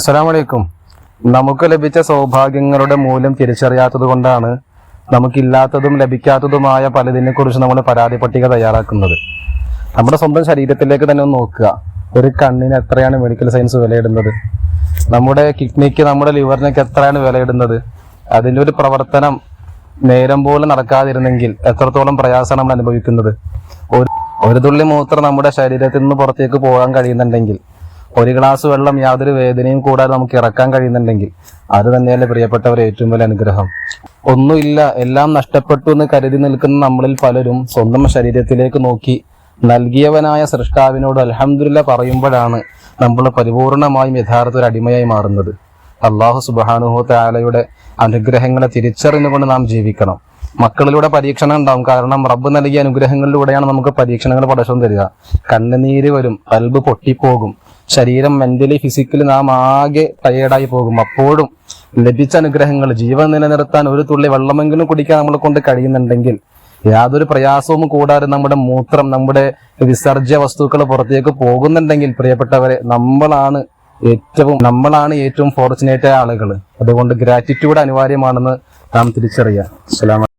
അസ്സലാമലൈക്കും. നമുക്ക് ലഭിച്ച സൗഭാഗ്യങ്ങളുടെ മൂല്യം തിരിച്ചറിയാത്തത് കൊണ്ടാണ് നമുക്കില്ലാത്തതും ലഭിക്കാത്തതുമായ പലതിനെ കുറിച്ച് നമ്മൾ പരാതി പട്ടിക തയ്യാറാക്കുന്നത്. നമ്മുടെ സ്വന്തം ശരീരത്തിലേക്ക് തന്നെ ഒന്ന് നോക്കുക. ഒരു കണ്ണിന് എത്രയാണ് മെഡിക്കൽ സയൻസ് വിലയിടുന്നത്? നമ്മുടെ കിഡ്നിക്ക് നമ്മുടെ ലിവറിനൊക്കെ എത്രയാണ് വിലയിടുന്നത്? അതിന്റെ ഒരു പ്രവർത്തനം നേരം പോലെ നടക്കാതിരുന്നെങ്കിൽ എത്രത്തോളം പ്രയാസമാണ് നമ്മൾ അനുഭവിക്കുന്നത്? ഒരു തുള്ളി മൂത്രം നമ്മുടെ ശരീരത്തിൽ നിന്ന് പുറത്തേക്ക് പോകാൻ കഴിയുന്നുണ്ടെങ്കിൽ ഒരു ഗ്ലാസ് വെള്ളം യാതൊരു വേദനയും കൂടാതെ നമുക്ക് ഇറക്കാൻ കഴിയുന്നുണ്ടെങ്കിൽ അത് തന്നെയല്ലേ പ്രിയപ്പെട്ടവർ ഏറ്റവും വലിയ അനുഗ്രഹം. ഒന്നുമില്ല എല്ലാം നഷ്ടപ്പെട്ടു എന്ന് കരുതി നിൽക്കുന്ന നമ്മളിൽ പലരും സ്വന്തം ശരീരത്തിലേക്ക് നോക്കി നൽകിയവനായ സൃഷ്ടാവിനോട് അലഹമില്ല പറയുമ്പോഴാണ് നമ്മൾ പരിപൂർണമായും യഥാർത്ഥ ഒരു അടിമയായി മാറുന്നത്. അള്ളാഹു സുബാനുഹു താലയുടെ അനുഗ്രഹങ്ങളെ തിരിച്ചറിഞ്ഞുകൊണ്ട് നാം ജീവിക്കണം. മക്കളിലൂടെ പരീക്ഷണം ഉണ്ടാവും. കാരണം റബ്ബ് നൽകിയ അനുഗ്രഹങ്ങളിലൂടെയാണ് നമുക്ക് പരീക്ഷണങ്ങൾ പടശം തരിക. കണ്ണുനീര് വരും അൽബ് പൊട്ടിപ്പോകും. ശരീരം മെന്റലി ഫിസിക്കലി നാം ആകെ ടയേർഡായി പോകും. അപ്പോഴും ലഭിച്ച അനുഗ്രഹങ്ങൾ ജീവൻ നിലനിർത്താൻ ഒരു തുള്ളി വെള്ളമെങ്കിലും കുടിക്കാൻ നമ്മളെ കൊണ്ട് കഴിയുന്നുണ്ടെങ്കിൽ യാതൊരു പ്രയാസവും കൂടാതെ നമ്മുടെ മൂത്രം നമ്മുടെ വിസർജ്യ വസ്തുക്കൾ പുറത്തേക്ക് പോകുന്നുണ്ടെങ്കിൽ പ്രിയപ്പെട്ടവരെ നമ്മളാണ് ഏറ്റവും നമ്മളാണ് ഏറ്റവും ഫോർച്ചുനേറ്റ് ആളുകൾ അതുകൊണ്ട് ഗ്രാറ്റിറ്റ്യൂഡ് അനിവാര്യമാണെന്ന് നാം തിരിച്ചറിയാം. അസ്സലാമു